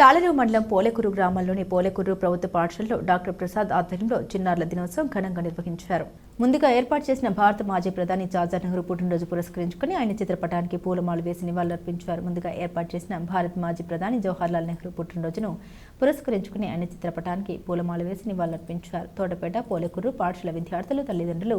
తాళరేవు మండలం పోలేకూరు గ్రామంలోని పోలేకూరు ప్రభుత్వ పాఠశాలలో డాక్టర్ ప్రసాద్ ఆధ్వర్యంలో చిన్నారుల దినోత్సవం ఘనంగా నిర్వహించారు. ముందుగా ఏర్పాటు చేసిన భారత మాజీ ప్రధాని జార్జర్ నెహ్రూ పుట్టినరోజు పురస్కరించుకుని ఆయన చిత్రపటానికి పూలమాల వేసి నివాళులర్పించారు. ముందుగా ఏర్పాటు చేసిన భారత మాజీ ప్రధాని జవహర్లాల్ నెహ్రూ పుట్టినరోజును పురస్కరించుకుని ఆయన చిత్రపటానికి పూలమాల వేసి నివాళులర్పించారు. తోటపేట పోలేకూరు పాఠశాల విద్యార్థులు తల్లిదండ్రులు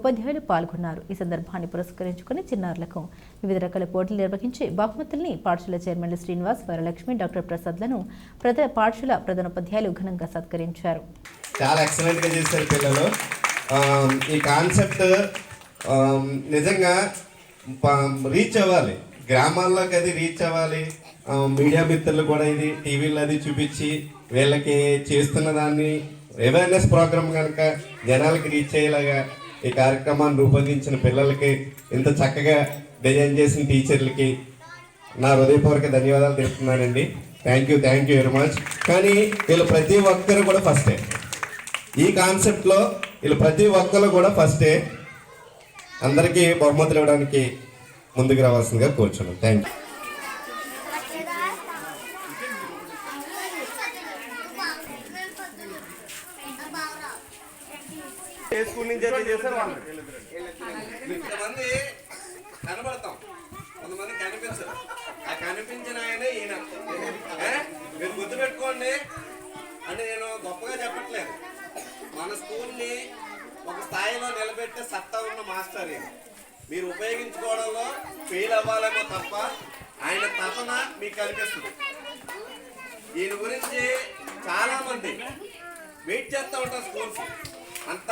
ఉపాధ్యాయులు పాల్గొన్నారు. ఈ సందర్భాన్ని పురస్కరించుకుని చిన్నారులకు వివిధ రకాల పోటీలు నిర్వహించి బహుమతుల్ని పాఠశాల చైర్మన్లు శ్రీనివాస్ వరలక్ష్మి డాక్టర్ ప్రసాద్లను ప్రధాన పాఠశాల ప్రధానోపాధ్యాయులు ఘనంగా సత్కరించారు. చాలా ఎక్సలెంట్గా చేశారు పిల్లలు. Um, ఈ కాన్సెప్ట్ um, నిజంగా um, రీచ్ అవ్వాలి. గ్రామాల్లోకి అది రీచ్ అవ్వాలి. మీడియా మిత్రులు కూడా ఇది టీవీలో అది చూపించి వీళ్ళకి చేస్తున్న దాన్ని అవేర్నెస్ ప్రోగ్రామ్ కనుక జనాలకి రీచ్ అయ్యేలాగా ఈ కార్యక్రమాన్ని రూపొందించిన పిల్లలకి ఇంత చక్కగా డిజైన్ చేసిన టీచర్లకి నా హృదయపూర్వక ధన్యవాదాలు తెలుపుతున్నానండి. Thank you thank you very much కానీ వీళ్ళు ప్రతి ఒక్కరు కూడా ఫస్టే ఈ కాన్సెప్ట్లో వీళ్ళు ప్రతి ఒక్కరు కూడా ఫస్టే అందరికీ బహుమతులు ఇవ్వడానికి ముందుకు రావాల్సిందిగా కోరుచున్నాను థ్యాంక్ యూ ఏ స్కూల్ నుంచి అయితే చేశారు కొంతమంది కనబడతాం. కొంతమంది కనిపించరు. ఆ కనిపించిన ఆయన ఈయన? మీరు గుర్తుపెట్టుకోండి. అంటే నేను గొప్పగా మన స్కూల్ని ఒక స్థాయిలో నిలబెట్టే సత్తా ఉన్న మాస్టర్ మీరు ఉపయోగించుకోవడంలో ఫెయిల్ అవ్వాలేమో తప్ప ఆయన తపన మీకు కనిపిస్తుంది. దీని గురించి చాలామంది వెయిట్ చేస్తూ ఉంటారు స్కూల్స్ అంత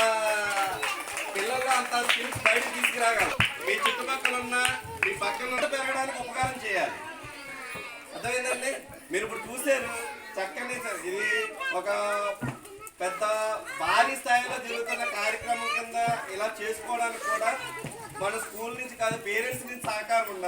పిల్లల్లో అంత స్కిల్స్ బయట తీసుకురాగలరు. మీ చుట్టుపక్కల ఉన్న మీ పక్కన పెరగడానికి ఉపకారం చేయాలి. అర్థమైందండి? మీరు ఇప్పుడు చూసారు చక్కని సార్ ఇది ఒక పెద్ద భారీ స్థాయిలో జరుగుతున్న కార్యక్రమం కింద ఇలా చేసుకోవడానికి కూడా మన స్కూల్ నుంచి కాదు పేరెంట్స్ నుంచి సహకారం ఉండాలి.